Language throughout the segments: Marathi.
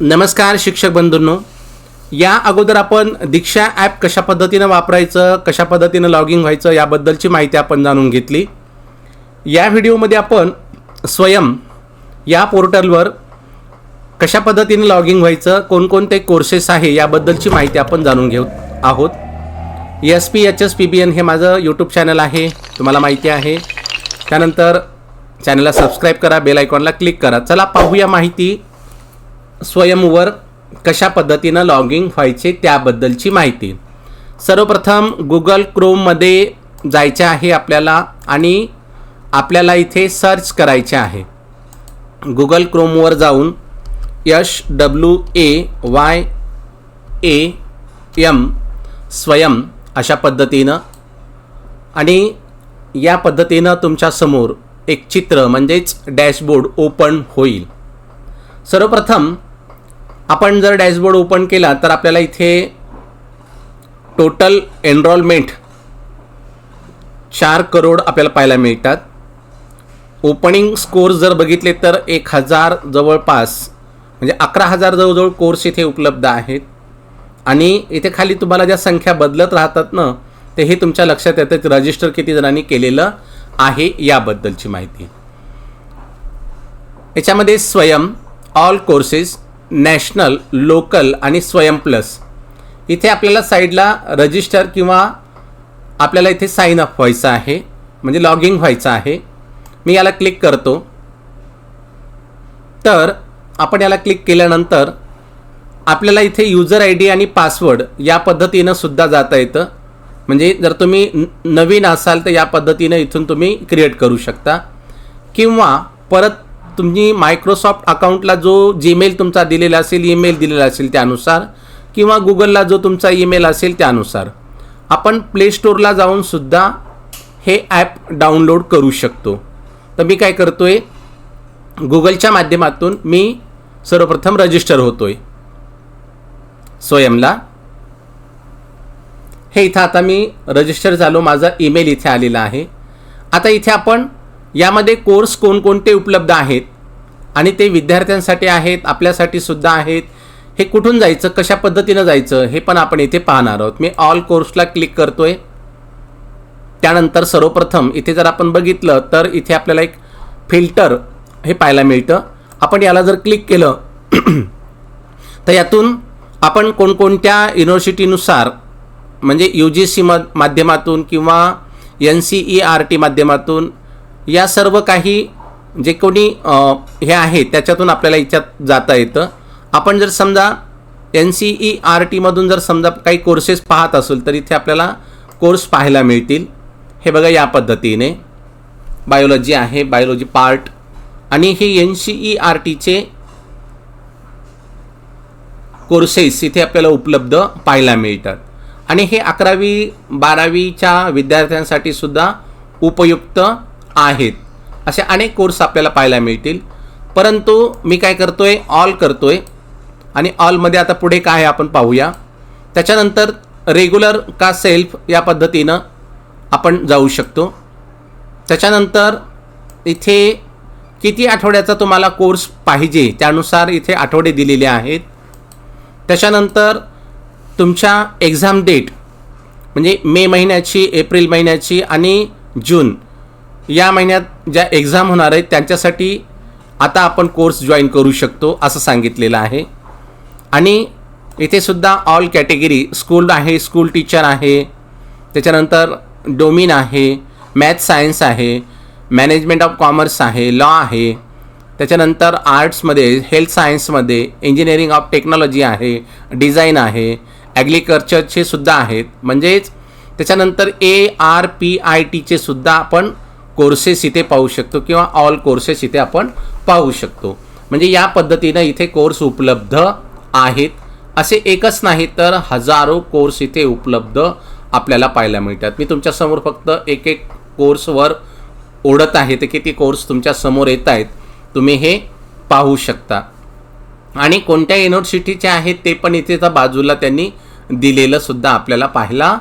नमस्कार शिक्षक बंधूंनो. या अगोदर आपण दीक्षा ॲप कशा पद्धतीनं वापरायचं कशा पद्धतीनं लॉगिंग व्हायचं याबद्दलची माहिती आपण जाणून घेतली. या व्हिडिओमध्ये आपण स्वयं या पोर्टलवर कशा पद्धतीने लॉगिंग व्हायचं कोणकोणते कोर्सेस आहे याबद्दलची माहिती आपण जाणून घेऊ आहोत. S P H S P B N हे माझं यूट्यूब चॅनल आहे तुम्हाला माहिती आहे. त्यानंतर चॅनलला सबस्क्राईब करा बेल आयकॉनला क्लिक करा. चला पाहूया माहिती स्वयंवर कशा पद्धतीनं लॉगिंग व्हायचे त्याबद्दलची माहिती. सर्वप्रथम गुगल क्रोममध्ये जायचे आहे आपल्याला आणि आपल्याला इथे सर्च करायचे आहे. गुगल क्रोमवर जाऊन S W A Y A M Swayam अशा पद्धतीनं आणि या पद्धतीनं तुमच्यासमोर एक चित्र म्हणजेच डॅशबोर्ड ओपन होईल. सर्वप्रथम आपण जर डॅशबोर्ड ओपन केला तर आपल्याला इथे टोटल एनरोलमेंट चार करोड आपल्याला पाहायला मिळतात. ओपनिंग स्कोर्स जर बघितले तर एक हजार जवळपास म्हणजे अकरा हजार जवळजवळ कोर्स इथे उपलब्ध आहेत. आणि इथे खाली तुम्हाला ज्या संख्या बदलत राहतात ना ते हे तुमच्या लक्षात येतं रजिस्टर किती जणांनी केलेलं आहे याबद्दलची माहिती. याच्यामध्ये स्वयं ऑल कोर्सेस नॅशनल लोकल आणि स्वयं प्लस इथे आपल्याला साईडला रजिस्टर किंवा आपल्याला इथे साईन अप व्हायचं आहे. म्हणजे लॉगिंग व्हायचं आहे. मी याला क्लिक करतो. तर आपण याला क्लिक केल्यानंतर आपल्याला इथे युजर आय डी आणि पासवर्ड या पद्धतीनं सुद्धा जाता येतं. म्हणजे जर तुम्ही न- नवीन असाल तर या पद्धतीनं इथून तुम्ही क्रिएट करू शकता. किंवा परत तुम्ही मायक्रोसॉफ्ट अकाउंटला जो जीमेल तुमचा दिलेला असेल ईमेल दिलेला असेल त्यानुसार किंवा गुगलला जो तुमचा ईमेल असेल त्यानुसार आपण प्ले स्टोअरला जाऊन सुद्धा हे ॲप डाउनलोड करू शकतो. तर मी काय करतो आहे गुगलच्या माध्यमातून मी सर्वप्रथम रजिस्टर होतो आहे स्वयंला हे इथं आता मी रजिस्टर झालो माझा ईमेल इथे आलेला आहे. आता इथे आपण यामध्ये कोर्स कोणकोणते उपलब्ध आहेत आणि ते विद्यार्थ्यांसाठी आहेत आपल्यासाठी सुद्धा आहेत. हे कुठून जायचं कशा पद्धतीनं जायचं हे पण आपण इथे पाहणार आहोत. मी ऑल कोर्सला क्लिक करतोय. त्यानंतर सर्वप्रथम इथे जर आपण बघितलं तर इथे आपल्याला एक फिल्टर हे पाहायला मिळतं. आपण याला जर क्लिक केलं तर यातून आपण कोणकोणत्या युनिव्हर्सिटीनुसार म्हणजे यू जी सी मध माध्यमातून किंवा N C E R T माध्यमातून या सर्व काही जे कोणी हे आहे त्याच्यातून आपल्याला याच्यात जाता येतं. आपण जर समजा एन सी ई आर टीमधून जर समजा काही कोर्सेस पाहत असेल तर इथे आपल्याला कोर्स पाहायला मिळतील. हे बघा या पद्धतीने. बायोलॉजी आहे बायोलॉजी पार्ट आणि हे एन सी ई आर टीचे कोर्सेस इथे आपल्याला उपलब्ध पाहायला मिळतात. आणि हे अकरावी बारावीच्या विद्यार्थ्यांसाठी सुद्धा उपयुक्त आहेत. असे अनेक कोर्स आपल्याला पाहायला मिळतील. परंतु मी काय करतो आहे ऑल करतो आहे आणि ऑलमध्ये आता पुढे काय आहे आपण पाहूया. त्याच्यानंतर रेग्युलर का सेल्फ या पद्धतीनं आपण जाऊ शकतो. त्याच्यानंतर इथे किती आठवड्याचा तुम्हाला कोर्स पाहिजे त्यानुसार इथे आठवडे दिलेले आहेत. त्याच्यानंतर तुमच्या एक्झाम डेट म्हणजे मे महिन्याची एप्रिल महिन्याची आणि जून. या महिन्यात ज्या एक्झाम होणार आहेत त्यांच्यासाठी आता आपण कोर्स जॉईन करू शकतो असं सांगितलेलं आहे. आणि इथे सुद्धा ऑल कॅटेगरी स्कूल आहे स्कूल टीचर आहे त्याच्यानंतर डोमिन आहे मॅथ सायन्स आहे मॅनेजमेंट ऑफ कॉमर्स आहे लॉ आहे त्याच्यानंतर आर्ट्समध्ये हेल्थ सायन्समध्ये इंजिनिअरिंग ऑफ टेक्नॉलॉजी आहे डिझाईन आहे ॲग्रिकल्चरचे सुद्धा आहेत. म्हणजेच त्याच्यानंतर ए आर पी आय टीचे सुद्धा आपण कोर्सेस इथे पाहू शकतो किंवा ऑल कोर्सेस इथे आपण पाहू शकतो. म्हणजे या पद्धतीनं इथे कोर्स उपलब्ध आहेत. असे एकच नाही तर हजारो कोर्स इथे उपलब्ध आपल्याला पाहायला मिळतात. मी तुमच्यासमोर फक्त एक एक कोर्सवर ओढत आहे ते किती कोर्स तुमच्यासमोर येत आहेत तुम्ही हे पाहू शकता. आणि कोणत्या युनिव्हर्सिटीचे आहेत ते पण इथे त्या बाजूला त्यांनी दिलेलं सुद्धा आपल्याला पाहायला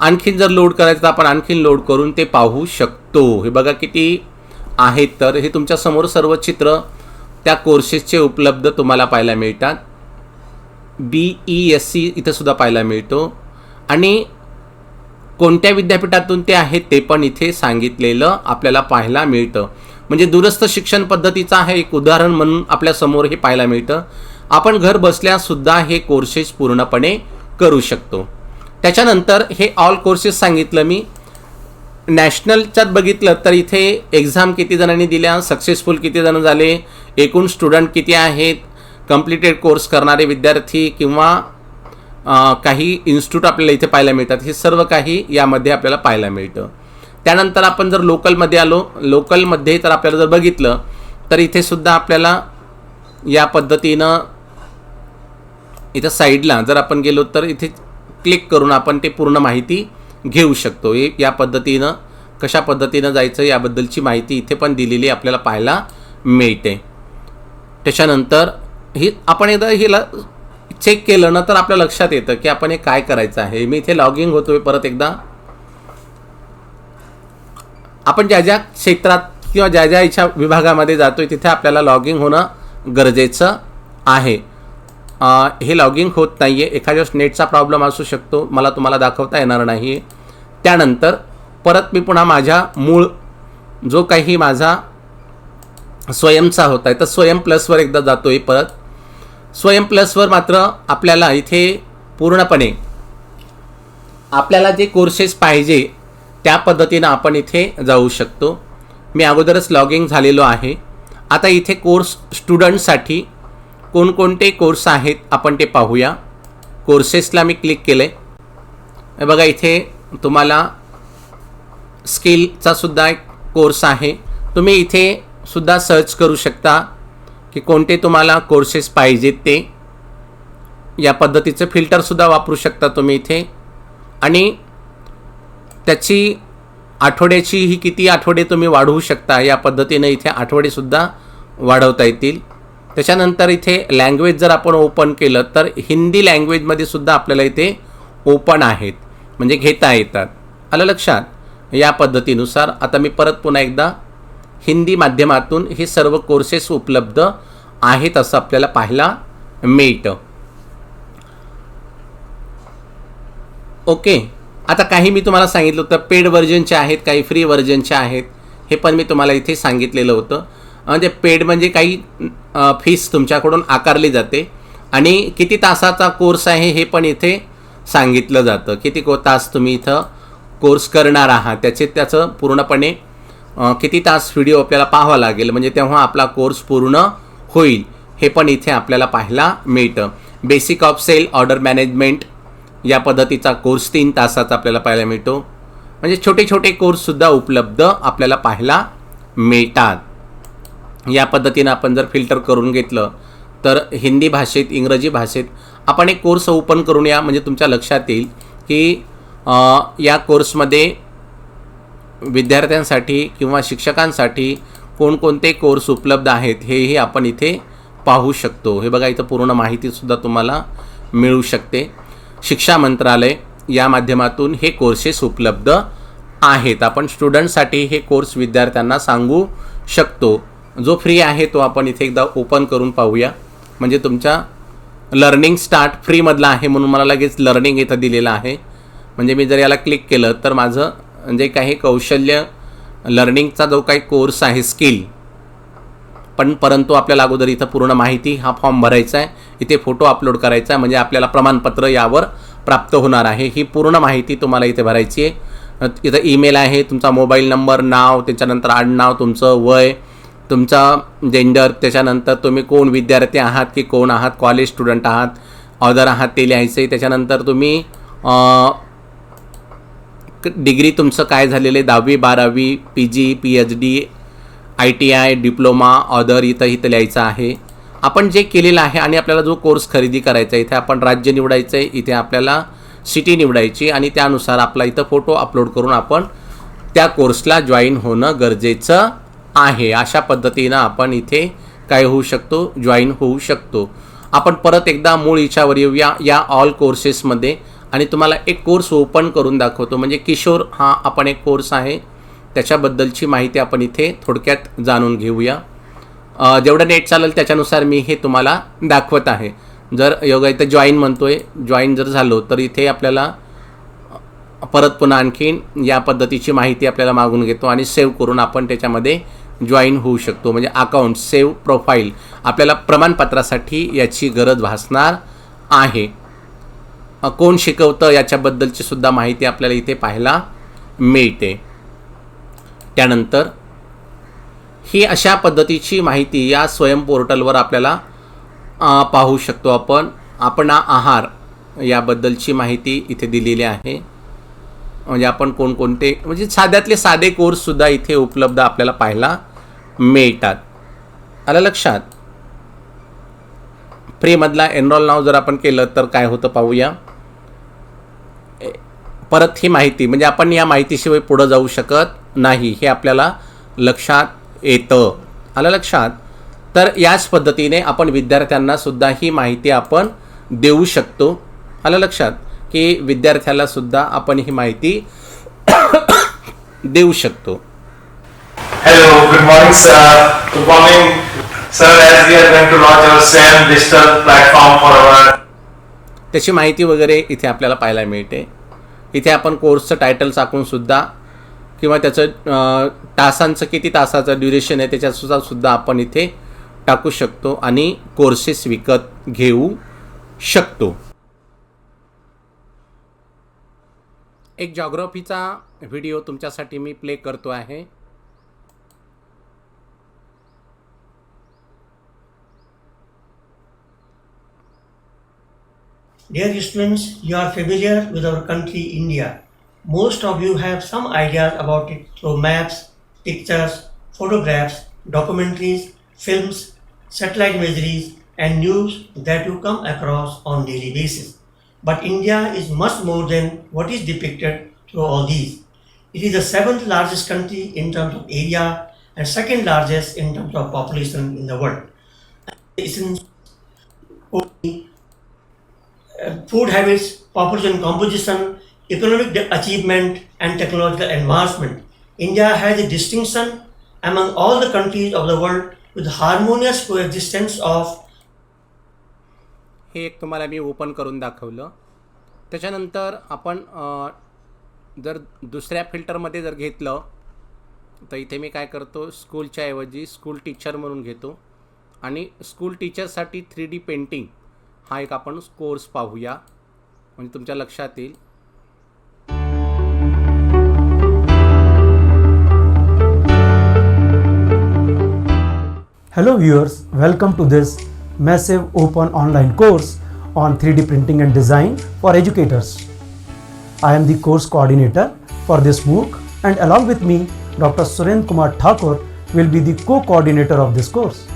आणखीन जर लोड करायचं तर आपण आणखीन लोड करून ते पाहू शकतो. हे बघा किती आहेत तर हे तुमच्यासमोर सर्व चित्र त्या कोर्सेसचे उपलब्ध तुम्हाला पाहायला मिळतात. बी ई एस सी इथंसुद्धा पाहायला मिळतो. आणि कोणत्या विद्यापीठातून ते आहेत ते पण इथे सांगितलेलं आपल्याला पाहायला मिळतं. म्हणजे दूरस्थ शिक्षण पद्धतीचं आहे एक उदाहरण म्हणून आपल्यासमोर हे पाहायला मिळतं. आपण घर बसल्यासुद्धा हे कोर्सेस पूर्णपणे करू शकतो. त्याच्यानंतर हे ऑल कोर्सेस सांगितलं मी. नॅशनलच्यात बघितलं तर इथे एक्झाम किती जणांनी दिल्या सक्सेसफुल किती जण झाले एकूण स्टुडंट किती आहेत कम्प्लिटेड कोर्स करणारे विद्यार्थी किंवा काही इन्स्टिट्यूट आपल्याला इथे पाहायला मिळतात. हे सर्व काही यामध्ये आपल्याला पाहायला मिळतं. त्यानंतर आपण जर लोकलमध्ये आलो लोकलमध्ये तर आपल्याला जर बघितलं तर इथे सुद्धा आपल्याला या पद्धतीनं इथं साईडला जर आपण गेलो तर इथे क्लिक करून आपण ते पूर्ण माहिती घेऊ शकतो. हे या पद्धतीनं कशा पद्धतीनं जायचं याबद्दलची माहिती इथे पण दिलेली आपल्याला पाहायला मिळते. त्याच्यानंतर ही आपण एकदा हिला चेक केलं ना तर आपल्या लक्षात येतं की आपण हे काय करायचं आहे. मी इथे लॉगिंग होतोय परत एकदा. आपण ज्या ज्या क्षेत्रात किंवा ज्या ज्या याच्या विभागामध्ये जातोय तिथे आपल्याला लॉगिंग होणं गरजेचं आहे. हे लॉगिंग होत नाही आहे एखाद्या नेटचा प्रॉब्लेम असू शकतो. मला तुम्हाला दाखवता येणार नाही. त्यानंतर परत मी पुन्हा माझ्या मूळ जो काही माझा स्वयंचा होता आहे तर स्वयं प्लसवर एकदा जातो आहे परत. स्वयं प्लसवर मात्र आपल्याला इथे पूर्णपणे आपल्याला जे कोर्सेस पाहिजे त्या पद्धतीनं आपण इथे जाऊ शकतो. मी अगोदरच लॉगिंग झालेलो आहे. आता इथे कोर्स स्टुडंटसाठी कोणकोणते कोर्स आहेत आपण ते पाहूया. कोर्सेसला मी क्लिक केलं आहे बघा इथे तुम्हाला स्किलचा सुद्धा एक कोर्स आहे. तुम्ही इथे सुद्धा सर्च करू शकता की कोणते तुम्हाला कोर्सेस पाहिजेत ते. या पद्धतीचं फिल्टरसुद्धा वापरू शकता तुम्ही इथे. आणि त्याची आठवड्याची ही किती आठवडे तुम्ही वाढवू शकता या पद्धतीने इथे आठवडेसुद्धा वाढवता येतील. त्याच्यानंतर इथे लँग्वेज जर आपण ओपन केलं तर हिंदी लँग्वेजमध्ये सुद्धा आपल्याला इथे ओपन आहेत. म्हणजे घेता येतात. आलं लक्षात? या पद्धतीनुसार आता मी परत पुन्हा एकदा हिंदी माध्यमातून हे सर्व कोर्सेस उपलब्ध आहेत असं आपल्याला पाहायला मिळतं. ओके आता काही मी तुम्हाला सांगितलं होतं पेड व्हर्जनचे आहेत काही फ्री व्हर्जनचे आहेत. हे पण मी तुम्हाला इथे सांगितलेलं होतं. म्हणजे पेड म्हणजे काही फीस तुमच्याकडून आकारली जाते. आणि किती तासाचा कोर्स आहे हे पण इथे सांगितलं जातं. किती को तास तुम्ही इथं कोर्स करणार आहात त्याचे त्याचं पूर्णपणे किती तास व्हिडिओ आपल्याला पाहावा लागेल म्हणजे तेव्हा आपला कोर्स पूर्ण होईल हे पण इथे आपल्याला पाहायला मिळतं. Basic of sell order management या पद्धतीचा कोर्स तीन तासाचा आपल्याला पाहायला मिळतो. म्हणजे छोटे छोटे कोर्ससुद्धा उपलब्ध आपल्याला पाहायला मिळतात. या पद्धतीनं आपण जर फिल्टर करून घेतलं तर हिंदी भाषेत इंग्रजी भाषेत आपण एक कोर्स ओपन करून या म्हणजे तुमच्या लक्षात येईल की या कोर्समध्ये विद्यार्थ्यांसाठी किंवा शिक्षकांसाठी कोणकोणते कोर्स उपलब्ध आहेत हेही आपण इथे पाहू शकतो. हे बघा इथं पूर्ण माहितीसुद्धा तुम्हाला मिळू शकते. शिक्षा मंत्रालय या माध्यमातून हे कोर्सेस उपलब्ध आहेत. आपण स्टुडंटसाठी हे कोर्स विद्यार्थ्यांना सांगू शकतो. जो फ्री आहे तो आपण इथे एकदा ओपन करून पाहूया. म्हणजे तुमच्या लर्निंग स्टार्ट फ्रीमधला आहे म्हणून मला लगेच लर्निंग इथं दिलेलं आहे. म्हणजे मी जर याला क्लिक केलं तर माझं जे काही कौशल्य लर्निंगचा जो काही कोर्स आहे स्किल पण परंतु आपल्याला अगोदर इथं पूर्ण माहिती हा फॉर्म भरायचा आहे. इथे फोटो अपलोड करायचा आहे म्हणजे आपल्याला प्रमाणपत्र यावर प्राप्त होणार आहे. ही पूर्ण माहिती तुम्हाला इथे भरायची आहे. इथं ईमेल आहे तुमचा मोबाईल नंबर नाव त्याच्यानंतर आडनाव तुमचं वय तुमचा जेंडर त्याच्यानंतर तुम्ही कोण विद्यार्थी आहात की कोण आहात? कॉलेज स्टुडंट आहात ऑदर आहात ते लिहायचं आहे त्याच्यानंतर तुम्ही डिग्री तुमचं काय झालेलं आहे? दहावी बारावी P G P H D I T I diploma other इथं इथं लिहायचं आहे. आपण जे केलेलं आहे आणि आपल्याला जो कोर्स खरेदी करायचा आहे इथे आपण राज्य निवडायचं आहे इथे आपल्याला सिटी निवडायची आणि त्यानुसार आपला इथं फोटो अपलोड करून आपण त्या कोर्सला जॉईन होणं गरजेचं आहे. अशा पद्धतीनं आपण इथे काय होऊ शकतो? जॉईन होऊ शकतो. आपण परत एकदा मूळ इच्छावर येऊया या ऑल कोर्सेसमध्ये आणि तुम्हाला एक कोर्स ओपन करून दाखवतो. म्हणजे किशोर हा आपण एक कोर्स आहे. त्याच्याबद्दलची माहिती आपण इथे थोडक्यात जाणून घेऊया. जेवढं नेट चालेल त्याच्यानुसार मी हे तुम्हाला दाखवत आहे. जर योगा इथं जॉईन म्हणतो आहे जॉईन जर झालो तर इथे आपल्याला परत पुन्हा आणखीन या पद्धतीची माहिती आपल्याला मागून घेतो आणि सेव्ह करून आपण त्याच्यामध्ये जॉईन होऊ शकतो. म्हणजे अकाउंट सेव्ह प्रोफाईल आपल्याला प्रमाणपत्रासाठी याची गरज भासणार आहे. कोण शिकवतं याच्याबद्दलची सुद्धा माहिती आपल्याला इथे पाहायला मिळते. त्यानंतर ही अशा पद्धतीची माहिती या स्वयं पोर्टलवर आपल्याला पाहू शकतो आपण. आपण आहार याबद्दलची माहिती इथे दिलेली आहे. म्हणजे आपण कोणकोणते म्हणजे साध्यातले साधे कोर्ससुद्धा इथे उपलब्ध आपल्याला पाहायला मिळतात. आलं लक्षात? फ्रीमधला एनरोल नाव जर आपण केलं तर काय होतं पाहूया. परत ही माहिती म्हणजे आपण या माहितीशिवाय पुढं जाऊ शकत नाही हे आपल्याला लक्षात येतं. आलं लक्षात? तर याच पद्धतीने आपण विद्यार्थ्यांना सुद्धा ही माहिती आपण देऊ शकतो. आलं लक्षात? की विद्यार्थ्याला सुद्धा आपण ही माहिती देऊ शकतो Hello, good morning, sir. Good morning, sir. As we are going to launch our SAM digital platform for our त्याची माहिती वगैरे इथे आपल्याला पाहायला मिळते इथे आपण कोर्सचं टायटल टाकून सुद्धा किंवा त्याचं तासांचं किती तासाचं ड्युरेशन आहे त्याच्यासुद्धा सुद्धा आपण इथे टाकू शकतो आणि कोर्सेस विकत घेऊ शकतो एक जॉग्रफीचा व्हिडिओ तुमच्यासाठी मी प्ले करतो आहे Dear students, you are familiar with our country India. Most of you have some ideas about it through maps, pictures, photographs, documentaries, films, satellite imageries, and news that you come across on daily basis. But India is much more than what is depicted through all these. It is the seventh largest country in terms of area and second largest in terms of population in the world. Essence uh, food habits, population composition, economic achievement, and technological advancement. India has a distinction among all the countries of the world with harmonious coexistence of हे एक तुम्हाला मी ओपन करून दाखवलं. त्याच्यानंतर आपण जर दुसऱ्या फिल्टरमध्ये जर घेतलं तर इथे मी काय करतो स्कूलच्या ऐवजी स्कूल टीचर म्हणून घेतो. आणि स्कूल टीचरसाठी थ्री डी पेंटिंग हा एक आपण कोर्स पाहूया. म्हणजे तुमच्या लक्षात येईल. Hello viewers welcome to this massive open online course on 3D printing and design for educators. I am the course coordinator for this MOOC and along with me Dr. Surendra Kumar Thakur will be the co-coordinator of this course.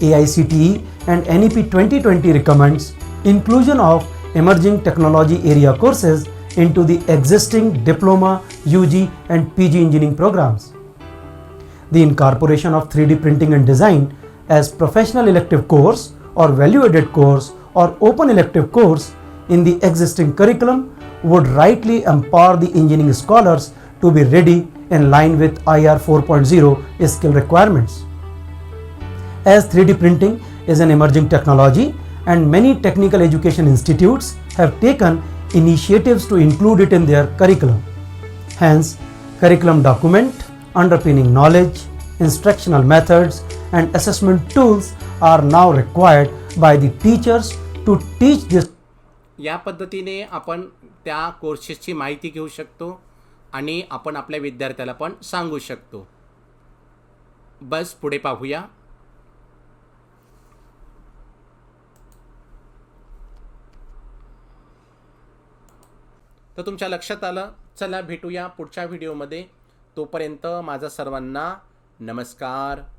AICTE and NEP 2020 recommends inclusion of emerging technology area courses into the existing diploma, UG and PG engineering programs the incorporation of 3D printing and design as professional elective course or value added course or open elective course in the existing curriculum would rightly empower the engineering scholars to be ready in line with IR 4.0 skill requirements. As 3D printing is an emerging technology and many technical education institutes have taken initiatives to include it in their curriculum. Hence, curriculum document, underpinning knowledge, instructional methods, and assessment tools are now required by the teachers to teach this. या पद्धतीने आपण त्या कोर्सेसची माहिती घेऊ शकतो आणि आपण आपल्या विद्यार्थ्याला पण सांगू शकतो. बस पुढे पाहूया. तर तुमच्या लक्षात आलं चला भेटूया पुढच्या व्हिडिओमध्ये तोपर्यंत माझा सर्वांना नमस्कार.